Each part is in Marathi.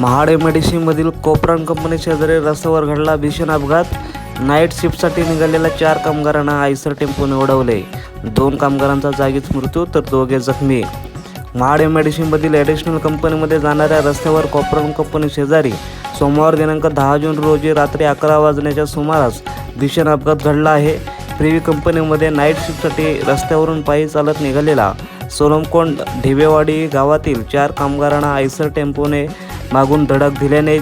महाड एमआयडीसीमधील कोपरान कंपनी शेजारी रस्त्यावर घडला भीषण अपघात. नाईट शिफ्टसाठी निघालेल्या चार कामगारांना आयसर टेम्पोने उडवले दोन कामगारांचा जागीच मृत्यू तर दोघे जखमी. महाड एमआयडीसीमधील ॲडिशनल कंपनीमध्ये जाणाऱ्या रस्त्यावर कोपरान कंपनी शेजारी सोमवार दिनांक दहा जून रोजी रात्री अकरा वाजण्याच्या सुमारास भीषण अपघात घडला आहे. प्रिव्ही कंपनीमध्ये नाईट शिफ्टसाठी रस्त्यावरून पायी चालत निघालेला सोलमकोंड ढिबेवाडी गावातील चार कामगारांना आयसर टेम्पोने मागून धडक दिल्याने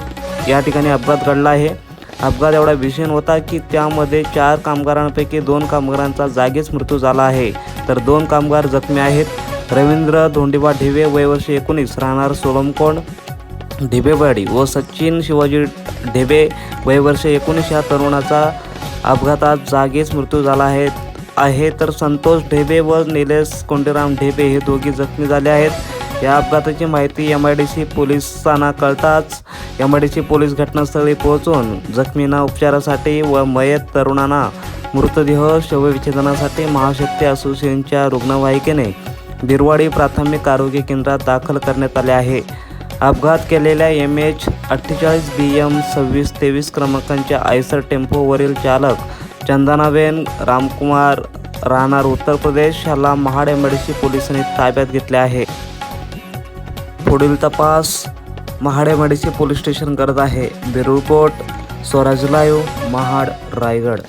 या ठिकाणी अपघात घडला आहे. अपघात एवढा भीषण होता की त्यामध्ये चार कामगारांपैकी दोन कामगारांचा जागीच मृत्यू झाला आहे. तर दोन कामगार जखमी आहेत. रवींद्र धोंडीबा ढिवे वयवर्ष एकोणीस राहणार सोलमकोंड ढिबेवाडी व सचिन शिवाजी ढेबे वयवर्षे एकोणीस या तरुणाचा अपघातात जागीच मृत्यू झाला आहे आहे. तर संतोष ढेबे व निलेश कोंडीराम ढेबे हे दोघे जखमी झाले आहेत. या अपघाताची माहिती एम आय डी सी पोलिसांना कळताच M I D C police घटनास्थळी पोहोचून जखमींना उपचारासाठी व मयत तरुणांना मृतदेह शवविच्छेदनासाठी महाशक्ती असोसिएशनच्या रुग्णवाहिकेने बिरवाडी प्राथमिक आरोग्य केंद्रात दाखल करण्यात आले आहे. अपघात केलेल्या एम एच अठ्ठेचाळीस बी एम सव्वीस तेवीस क्रमांकांच्या आयसर टेम्पोवरील चालक चंदनाबेन रामकुमार राहणार उत्तर प्रदेश ह्याला महाड एमआयडीसी पोलिसांनी ताब्यात घेतले आहे. पुढील तपास महाडेमाडीचे पोलीस स्टेशन करत आहे. बिरुळकोट स्वराज लाईव्ह महाड रायगड.